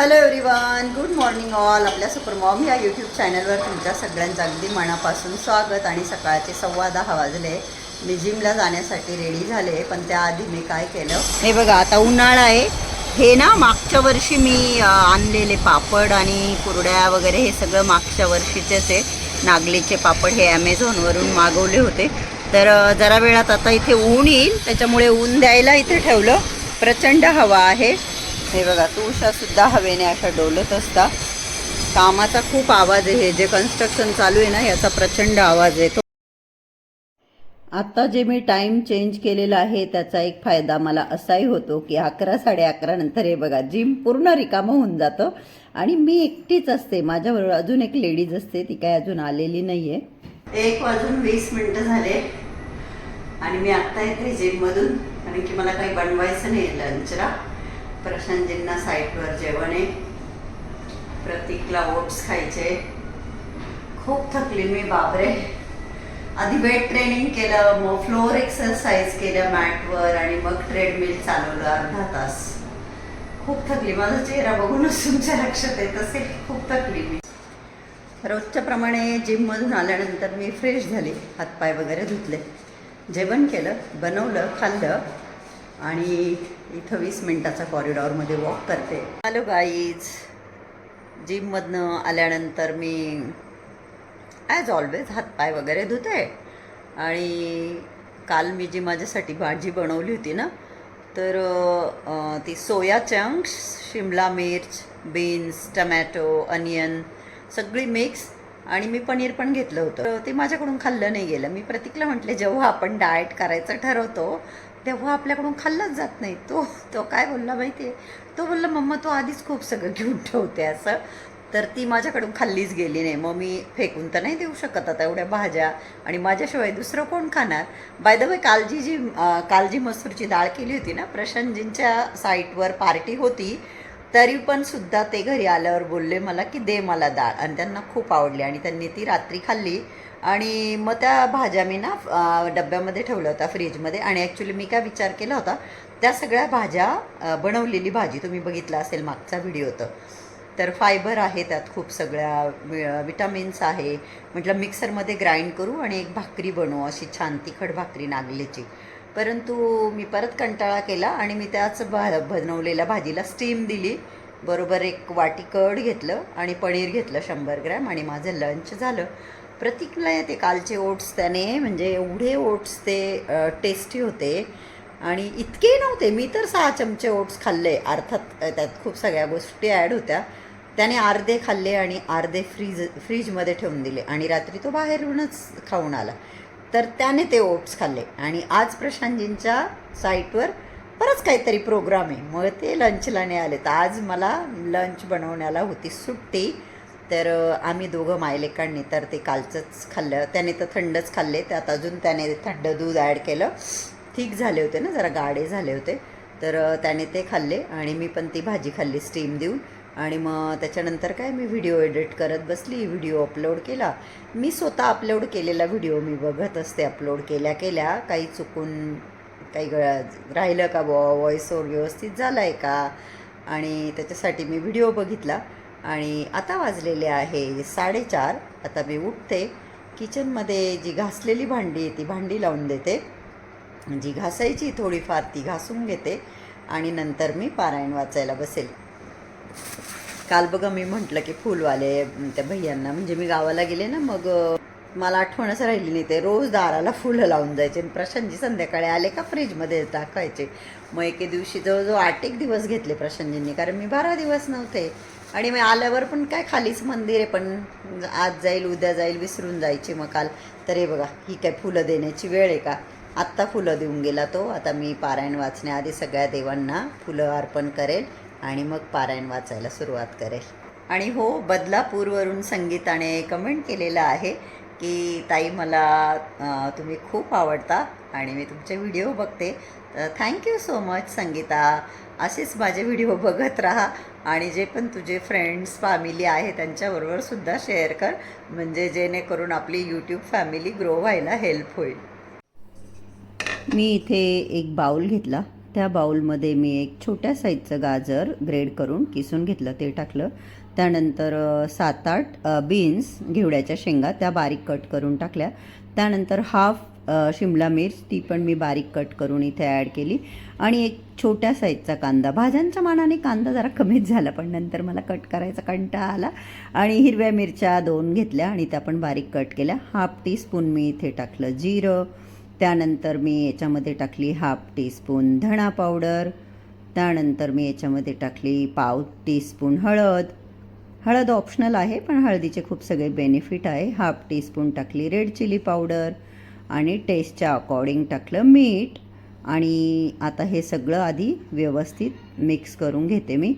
Hello everyone good morning all आपल्या supermom या YouTube चॅनलवर तुमच्या सगळ्यांचं अगदी मनापासून स्वागत आणि सकाळचे सव्वा दहा वाजले. मी जिमला जाण्यासाठी रेडी झाले पण त्याआधी मी काय केलं? हे बघा आता उन्हाळा आहे. हे ना मागच्या वर्षी मी आणलेले पापड आणि कुरड्या वगैरे हे सगळं मागच्या वर्षीचेच आहे. नागलीचे पापड हे ॲमेझॉनवरून मागवले होते. तर जरा वेळात आता इथे ऊन येईल त्याच्यामुळे ऊन द्यायला इथे ठेवलं. प्रचंड हवा आहे. हे बघा तुळशासुद्धा हवेने अशा डोलत असता कामाचा खूप आवाज आहे जे कन्स्ट्रक्शन चालू आहे ना याचा प्रचंड आवाज आहे. आत्ता जे मी टाईम चेंज केलेला आहे त्याचा एक फायदा मला असाही होतो की अकरा साडे अकरा नंतर हे बघा जिम पूर्ण रिकामं होऊन जातं. आणि मी एकटीच असते. माझ्याबरोबर अजून एक लेडीज असते ती काय अजून आलेली नाहीये. एक वाजून वीस मिनटं झाले. आणि मी आत्ता येते जिममधून कारण की मला काही बनवायचं नाही लंचला प्रशांतजींना साईटवर जेवण आहे प्रतीकला ओट्स खायचे. खूप थकली मी बापरे. आधी वेट ट्रेनिंग केलं मग फ्लोअर एक्सरसाइज केलं मॅटवर आणि मग ट्रेडमिल चालवलं अर्धा तास. खूप थकली. माझा चेहरा बघूनच तुमच्या लक्षात येत असेल खूप थकली मी. रोजच्याप्रमाणे जिममधून आल्यानंतर मी फ्रेश झाली. हातपाय वगैरे धुतले. जेवण केलं बनवलं खाल्लं आणि इथं वीस मिनटाचा कॉरिडॉरमध्ये वॉक करते. हॅलो गाईज जिममधनं आल्यानंतर मी ॲज ऑलवेज हातपाय वगैरे धुते. आणि काल मी जी माझ्यासाठी भाजी बनवली होती ना तर ती सोया चंक्स शिमला मिर्च बीन्स टमॅटो अनियन सगळी मिक्स आणि मी पनीर पण घेतलं होतं. ते माझ्याकडून खाल्लं नाही गेलं. मी प्रतीकला म्हटले जेव्हा आपण डाएट करायचं ठरवतो तेव्हा आपल्याकडून खाल्लंच जात नाही. तो तो काय बोलला माहिती आहे तो बोलला मम्मा तो आधीच खूप सगळं घेऊन ठेवते असं. तर ती माझ्याकडून खाल्लीच गेली नाही. मग मी फेकून तर नाही देऊ शकत आता एवढ्या भाज्या. आणि माझ्याशिवाय दुसरं कोण खाणार? बाय द वे कालजी जी कालजी मसूरची डाळ केली होती ना प्रशांतजींच्या साईटवर पार्टी होती. तरी पण सुद्धा ते घरी आल्यावर बोलले मला की दे मला डाळ आणि त्यांना खूप आवडली आणि त्यांनी ती रात्री खाल्ली. आणि मग त्या भाज्या मी ना डब्यामध्ये ठेवल्या होत्या फ्रीजमध्ये. आणि ॲक्च्युली मी काय विचार केला होता त्या सगळ्या भाज्या बनवलेली भाजी तुम्ही बघितला असेल मागचा व्हिडिओ तर तर फायबर आहे त्यात खूप सगळ्या विटामिन्स आहे. म्हटलं मिक्सरमध्ये ग्राइंड करू आणि एक भाकरी बनवू अशी छान तिखट भाकरी नागलीची. परंतु मी परत कंटाळा केला आणि मी त्याच भा बनवलेल्या भाजीला स्टीम दिली. बरोबर एक वाटी कड घेतलं आणि पनीर घेतलं शंभर ग्रॅम आणि माझं लंच झालं. प्रतीकला ते कालचे ओट्स त्याने म्हणजे एवढे ओट्स ते टेस्टी होते. आणि इतके नव्हते मी तर सहा चमचे ओट्स खाल्ले. अर्थात त्यात खूप सगळ्या गोष्टी ॲड होत्या. त्याने अर्धे खाल्ले आणि अर्धे फ्रीज फ्रीजमध्ये ठेवून दिले आणि रात्री तो बाहेरूनच खाऊन आला. तर त्याने ते ओट्स खाल्ले. आणि आज प्रशांतजींच्या साईटवर बरंच काहीतरी प्रोग्राम आहे. मग ते लंचला नाही आले तर आज मला लंच बनवण्याला होती सुट्टी. तर आम्ही दोघं मायलेकांनी तर ते कालचंच खाल्लं. त्याने तर थंडच खाल्ले. त्यात अजून त्याने थंड दूध ॲड केलं. ठीक झाले होते ना जरा गाडे झाले होते. तर त्याने ते खाल्ले. आणि मी पण ती भाजी खाल्ली स्टीम देऊन. आणि मग त्याच्यानंतर काय मी व्हिडिओ एडिट करत बसली व्हिडिओ अपलोड केला. मी स्वतः अपलोड केलेला व्हिडिओ मी बघत असते अपलोड केल्या केल्या. काही चुकून काही ग- राहिलं का बुवा? व्हॉइस ओवर व्यवस्थित झाला आहे का? आणि त्याच्यासाठी मी व्हिडिओ बघितला. आणि आता वाजलेले आहे साडेचार. आता मी उठते. किचनमध्ये जी घासलेली भांडी आहे ती भांडी लावून देते. जी घासायची थोडीफार ती घासून घेते. आणि नंतर मी पारायण वाचायला बसेल. काल बघा मी म्हटलं की फुलवाले त्या भैयांना. म्हणजे मी गावाला गेले ना मग मला आठवणच राहिली नाही. ते रोज दाराला फुलं लावून जायचे आणि प्रशांतजी संध्याकाळी आले का फ्रीजमध्ये टाकायचे. मग एके दिवशी जवळजवळ आठ एक दिवस घेतले प्रशांतजींनी कारण मी बारा दिवस नव्हते. आणि मी आल्यावर पण काय खालीच मंदिर आहे पण आज जाईल उद्या जाईल विसरून जायची मग काल. तर हे बघा ही काय फुलं देण्याची वेळ आहे का? आत्ता फुलं देऊन गेला तो. आता मी पारायण वाचण्याआधी सगळ्या देवांना फुलं अर्पण करेल. आणि मग पारायण वाचायला सुरुवात करेल. आणि हो बदलापूरवरून संगीताने कमेंट केलेलं आहे की ताई मला तुम्ही खूप आवडता आणि मी तुमचे व्हिडिओ बघते. तर थँक्यू सो मच संगीता. असेच माझे व्हिडिओ बघत राहा आणि जे पण तुझे फ्रेंड्स फॅमिली आहे त्यांच्याबरोबर सुद्धा शेअर कर. म्हणजे जेणेकरून आपली यूट्यूब फॅमिली ग्रो व्हायला हेल्प होईल. मी इथे एक बाऊल घेतला. त्या बाउलमध्ये मी एक छोट्या साईजचं गाजर ग्रेड करून किसून घेतलं ते टाकलं. त्यानंतर सात आठ बीन्स घेवड्याच्या शेंगा त्या बारीक कट करून टाकल्या. त्यानंतर हाफ शिमला मिर्च ती पण मी बारीक कट करून इथे ॲड केली. आणि एक छोट्या साईजचा कांदा भाज्यांच्या मानाने कांदा जरा कमीच झाला पण नंतर मला कट करायचा कंटाळा आला. आणि हिरव्या मिरच्या दोन घेतल्या आणि त्या पण बारीक कट केल्या. हाफ टीस्पून मी इथे टाकलं जिरं. त्यानंतर मी याच्यामध्ये टाकली हाफ टीस्पून धणा पावडर त्यानंतर मी याच्यामध्ये टाकली पाव टीस्पून हळद. हळद ऑप्शनल आहे पण हळदीचे खूप सगळे बेनिफिट आहे. हाफ टीस्पून टाकली रेड चिली पावडर आणि टेस्टच्या अकॉर्डिंग टाकलं मीठ. आणि आता हे सगळं आधी व्यवस्थित मिक्स करून घेते मी.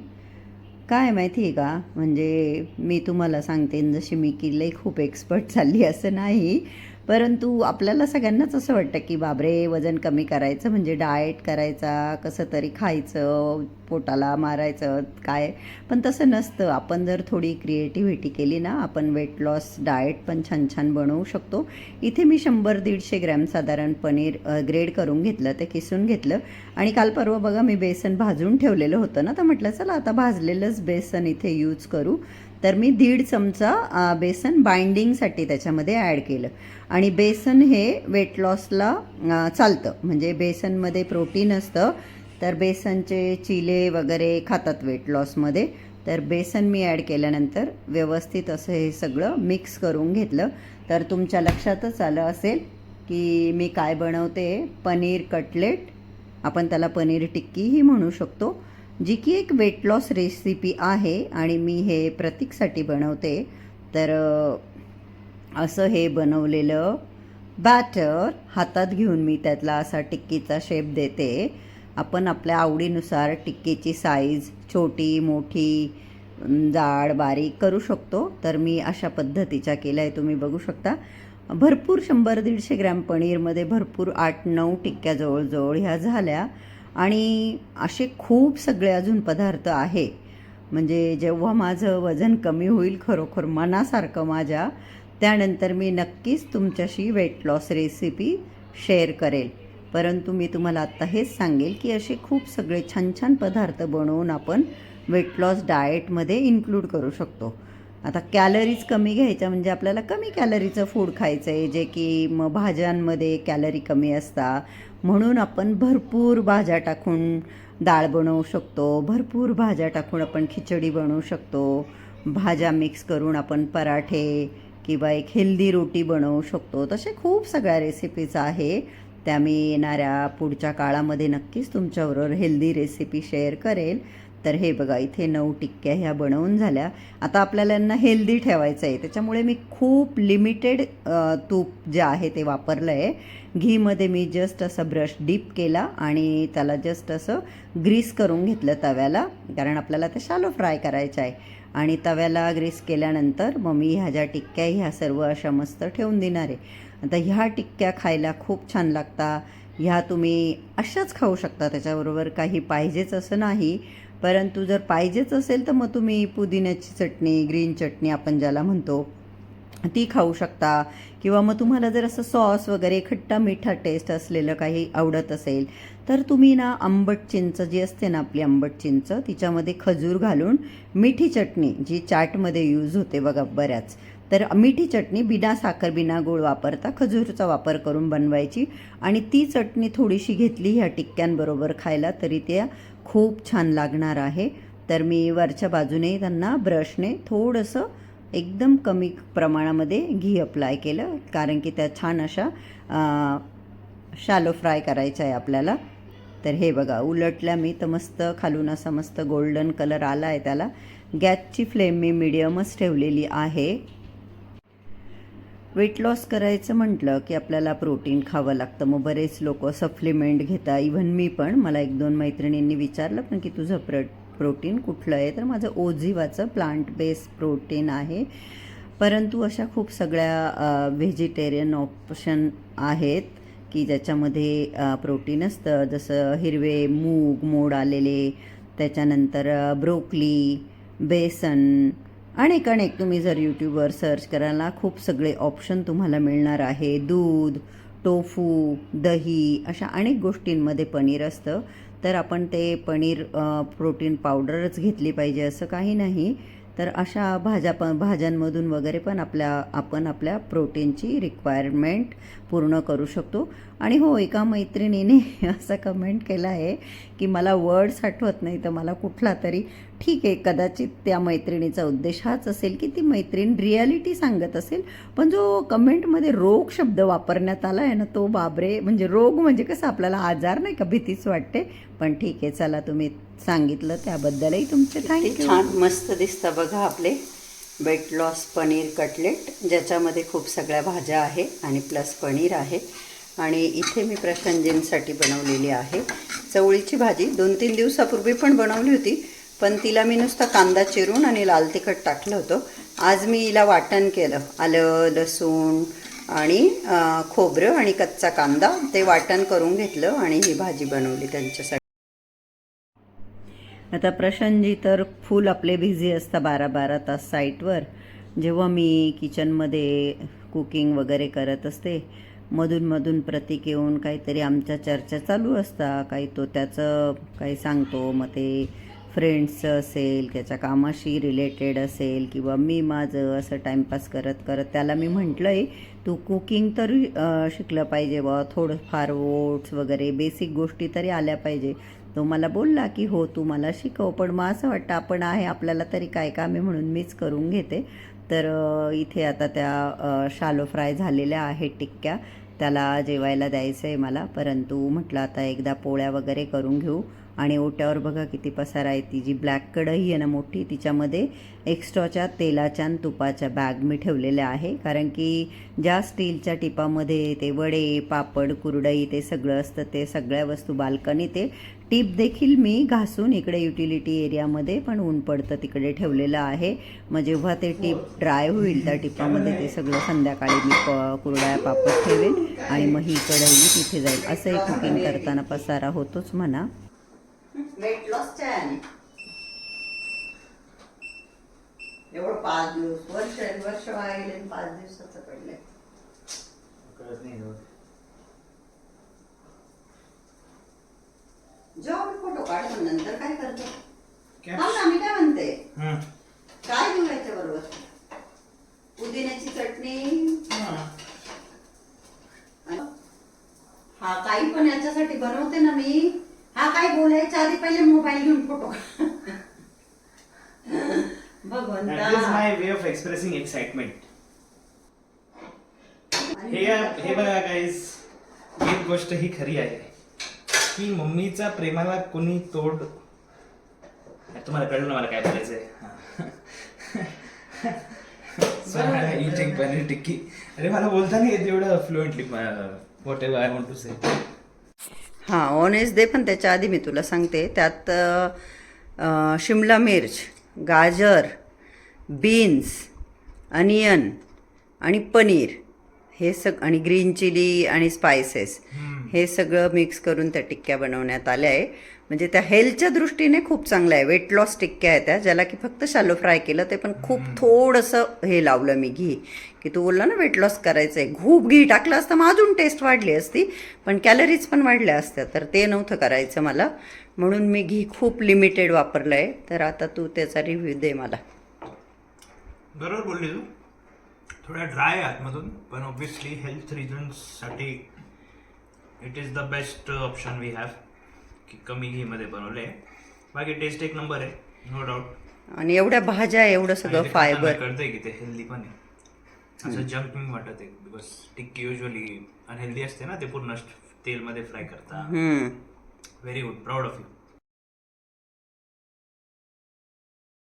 काय माहिती आहे का? म्हणजे मी तुम्हाला सांगते जशी मी किल्ले खूप एक्सपर्ट झाली असं नाही. परंतु आपल्याला सगळ्यांनाच असं वाटतं की बाबरे वजन कमी करायचं म्हणजे डाएट करायचा कसं तरी खायचं पोटाला मारायचं काय? पण तसं नसतं. आपण जर थोडी क्रिएटिव्हिटी केली ना आपण वेट लॉस डाएट पण छान छान बनवू शकतो. इथे मी शंभर दीडशे ग्रॅम साधारण पनीर ग्रेड करून घेतलं ते किसून घेतलं. आणि काल परवा बघा मी बेसन भाजून ठेवलेलं होतं ना तर म्हटलं चला आता भाजलेलंच बेसन इथे यूज करू. तर मी दीड चमचा बेसन बाइंडिंगसाठी त्याच्यामध्ये ॲड केलं. आणि बेसन हे वेट लॉसला चालतं. म्हणजे बेसनमध्ये प्रोटीन असतं तर बेसनचे चिले वगैरे खातात वेट लॉसमध्ये तर बेसन मी ॲड केल्यानंतर व्यवस्थित असं हे सगळं मिक्स करून घेतलं. तर तुमच्या लक्षातच आलं असेल की मी काय बनवते. पनीर कटलेट. आपण त्याला पनीर टिक्कीही म्हणू शकतो. जी की एक वेट लॉस रेसिपी आहे आणि मी हे प्रतीकसाठी बनवते. तर असं हे बनवलेलं बॅटर हातात घेऊन मी त्यातला असा टिक्कीचा शेप देते. आपण आपल्या आवडीनुसार टिक्कीची साईज छोटी मोठी जाड बारीक करू शकतो. तर मी अशा पद्धतीच्या केल्या आहे तुम्ही बघू शकता. भरपूर शंभर दीडशे ग्रॅम पनीरमध्ये भरपूर आठ नऊ टिक्क्या जवळजवळ ह्या झाल्या. आणि असे खूप सगळे अजून पदार्थ आहे. म्हणजे जेव्हा माझं वजन कमी होईल खरोखर मनासारखं माझ्या त्यानंतर मी नक्कीच तुमच्याशी वेट लॉस रेसिपी शेअर करेल. परंतु मी तुम्हाला आत्ता हेच सांगेल की असे खूप सगळे छान छान पदार्थ बनवून आपण वेट लॉस डाएटमध्ये इन्क्लूड करू शकतो. आता कॅलरीज कमी घ्यायच्या म्हणजे आपल्याला कमी कॅलरीचं फूड खायचं आहे जे की मग भाज्यांमध्ये कॅलरी कमी असतात म्हणून आपण भरपूर भाज्या टाकून डाळ बनवू शकतो भरपूर भाज्या टाकून आपण खिचडी बनवू शकतो. भाज्या मिक्स करून आपण पराठे किंवा एक हेल्दी रोटी बनवू शकतो. तसे खूप सगळ्या रेसिपीज आहे. त्या मी येणाऱ्या पुढच्या काळामध्ये नक्कीच तुमच्याबरोबर हेल्दी रेसिपी शेअर करेल. तर हे बघा इथे नऊ टिक्क्या ह्या बनवून झाल्या. आता आपल्याला यांना हेल्दी ठेवायचं आहे. त्याच्यामुळे मी खूप लिमिटेड तूप जे आहे ते वापरलं आहे घीमध्ये मी जस्ट असं ब्रश डीप केला आणि त्याला जस्ट असं ग्रीस करून घेतलं तव्याला कारण आपल्याला ते शालो फ्राय करायचं आहे. आणि तव्याला ग्रीस केल्यानंतर मग मी ह्या ज्या टिक्क्या ह्या सर्व अशा मस्त ठेवून देणार आहे. आता ह्या टिक्क्या खायला खूप छान लागता. ह्या तुम्ही अशाच खाऊ शकता त्याच्याबरोबर काही पाहिजेच असं नाही. परंतु जर पाहिजेच असेल तर मग तुम्ही पुदिन्याची चटणी ग्रीन चटणी आपण ज्याला म्हणतो ती खाऊ शकता. किंवा मग तुम्हाला जर असं सॉस वगैरे खट्टा मिठा टेस्ट असलेलं काही आवडत असेल तर तुम्ही ना आंबट चिंच जी असते ना आपली आंबट चिंच तिच्यामध्ये खजूर घालून मिठी चटणी जी चाटमध्ये यूज होते बघा बऱ्याच. तर मिठी चटणी बिना साखर बिना गूळ वापरता खजूरचा वापर करून बनवायची. आणि ती चटणी थोडीशी घेतली ह्या टिक्क्यांबरोबर खायला तरी त्या खूप छान लागणार आहे. तर मी वरच्या बाजूने त्यांना ब्रशने थोडंसं एकदम कमी प्रमाणामध्ये घी अप्लाय केलं. कारण की त्या छान अशा शालो फ्राय करायचा आहे आपल्याला. तर हे बघा उलटल्या मी तर मस्त खालून असा मस्त गोल्डन कलर आला आहे त्याला. गॅसची फ्लेम मी मिडियमच ठेवलेली आहे. वेट लॉस करायचं म्हटलं की आपल्याला प्रोटीन खावं लागतं. मग बरेच लोक सप्लिमेंट घेता. इव्हन मी पण मला एक दोन मैत्रिणींनी विचारलं पण की तुझं प्र प्रोटीन कुठलं आहे? तर माझं ओझिवाचं प्लांट बेस्ड प्रोटीन आहे. परंतु अशा खूप सगळ्या व्हेजिटेरियन ऑप्शन आहेत की ज्याच्यामध्ये प्रोटीन असतं. जसं हिरवे मूग मोड आलेले. त्याच्यानंतर ब्रोकली बेसन अनेक अनेक तुम्ही जर यूट्यूबवर सर्च करायला खूप सगळे ऑप्शन तुम्हाला मिळणार आहे. दूध टोफू दही अशा अनेक गोष्टींमध्ये पनीर असतं. तर आपण ते पनीर प्रोटीन पावडरच घेतली पाहिजे असं काही नाही. तर अशा भाज्या पण भाज्यांमधून वगैरे पण आपल्या आपण आपल्या प्रोटीनची रिक्वायरमेंट पूर्ण करू शकतो. आणि हो एका मैत्रिणीने असं कमेंट केलं आहे की मला वर्ड्स आठवत नाही तर मला कुठला तरी ठीक आहे कदाचित त्या मैत्रिणीचा उद्देश हाच असेल की ती मैत्रीण रियालिटी सांगत असेल. पण जो कमेंटमध्ये रोग शब्द वापरण्यात आला आहे ना तो बाबरे म्हणजे रोग म्हणजे कसं आपल्याला आजार नाही का भीतीच वाटते. पण ठीक आहे चला तुम्ही सांगितलं त्याबद्दलही तुमचे थँक्यू छान मस्त दिसतं बघा आपले. वेट लॉस पनीर कटलेट ज्याच्यामध्ये खूप सगळ्या भाज्या आहे आणि प्लस पनीर आहे. आणि इथे मी प्रसंजींसाठी बनवलेली आहे. चवळीची भाजी दोन तीन दिवसापूर्वी पण बनवली होती पण तिला मी नुसता कांदा चिरून आणि लाल तिखट टाकलं होतं. आज मी हिला वाटण केलं. आलं लसूण आणि खोबरं आणि कच्चा कांदा ते वाटण करून घेतलं आणि ही भाजी बनवली त्यांच्यासाठी. आता प्रशांतजी तर फुल आपले बिझी असतात बारा बारा तास साईटवर. जेव्हा मी किचनमध्ये कुकिंग वगैरे करत असते मधून मधून प्रतीक येऊन काहीतरी आमच्या चर्चा चालू असता. काही तो त्याचं काही सांगतो मग ते फ्रेंड्सचं असेल त्याच्या कामाशी रिलेटेड असेल किंवा मी माझं असं टाईमपास करत करत त्याला मी म्हटलं आहे तू कुकिंग तरी शिकलं पाहिजे बा. थोडंफार ओट्स वगैरे बेसिक गोष्टी तरी आल्या पाहिजे. तो मला बोलला की हो तू मला शिकव पण मग असं वाटतं आपण आहे आपल्याला तरी काय काम आहे म्हणून मीच करून घेते. तर इथे आता त्या शालो फ्राय झालेल्या आहेत टिक्क्या. त्याला जेवायला द्यायचं आहे मला. परंतु म्हटलं आता एकदा पोळ्या वगैरे करून घेऊ. आणि ओट्यावर बघा किती पसारा आहे ती. जी ब्लॅक कढई आहे ना मोठी तिच्यामध्ये एक्स्ट्राच्या तेलाच्या आणि तुपाच्या बॅग मी ठेवलेल्या आहे. कारण की ज्या स्टीलच्या टिपामध्ये ते वडे पापड कुरडई ते सगळं असतं ते सगळ्या वस्तू बाल्कनी ते टीप देखील मी घासून इकडे युटिलिटी एरियामध्ये पण ऊन पडतं तिकडे ठेवलेलं आहे. मग जेव्हा ते टीप ड्राय होईल त्या टिपामध्ये ते सगळं संध्याकाळी मी प कुरड्या पापड ठेवेल आणि मग ही कढई तिथे जाईल. असंही कुकिंग करताना पसारा होतोच म्हणा. वेट लॉसच्या आहे एवढं पाच दिवस वर्ष वर्ष वाया गेले आणि पाच दिवसाचं पडलंय. कळत नाही. जेव्हा मी फोटो काढ पण नंतर काय करतो काय? थांब ना मी काय म्हणते हं. काय घेऊ याच्या बरोबर पुदिन्याची चटणी हं. आणि- हा काही पण याच्यासाठी बनवते ना मी हा काय बोलायच्या आधी पहिले फोटो That is भगवंता my way of expressing excitement. आणि हे हे बघा गाईज एक गोष्ट ही खरी आहे की मम्मीचा प्रेमाला कोणी तोड तुम्हाला कळलं ना मला काय बोलायचंय? इटिंग पनीर टिक्की अरे मला बोलता नाही येत एवढं fluently whatever I want to say हां ओनेस दे पण त्याच्या आधी मी तुला सांगते. त्यात शिमला मिर्च गाजर बीन्स अनियन आणि पनीर. हे सग आणि ग्रीन चिली आणि स्पायसेस. हे सगळं मिक्स करून त्या टिक्क्या बनवण्यात आल्या आहे. म्हणजे त्या हेल्थच्या दृष्टीने खूप चांगल्या आहे. वेट लॉस टिक्क्या आहेत त्या ज्याला की फक्त शालो फ्राय केलं ते पण खूप थोडंसं हे लावलं मी घी. की तू बोलला ना वेट लॉस करायचं आहे खूप घी टाकलं असतं मग अजून टेस्ट वाढली असती. पण कॅलरीज पण वाढल्या असत्या तर ते नव्हतं करायचं मला. म्हणून मी घी खूप लिमिटेड वापरलं आहे. तर आता तू त्याचा रिव्ह्यू दे मला. बरोबर बोलली तू. थोड्या ड्राय आतमधून पण obviously health रिझन्ससाठी it is the best option we have की कमी घीमध्ये बनवले. बाकी टेस्ट एक नंबर आहे नो डाऊट आणि एवढ्या भाज्या एवढं सगळं फायबर कळतंय की ते हेल्दी पण आहे. असं जंकिंग वाटत आहे बिकॉज टिक्की युजली अनहेल्दी असते ना ते पूर्ण तेलमध्ये फ्राय करता. हम्म. Very good proud of you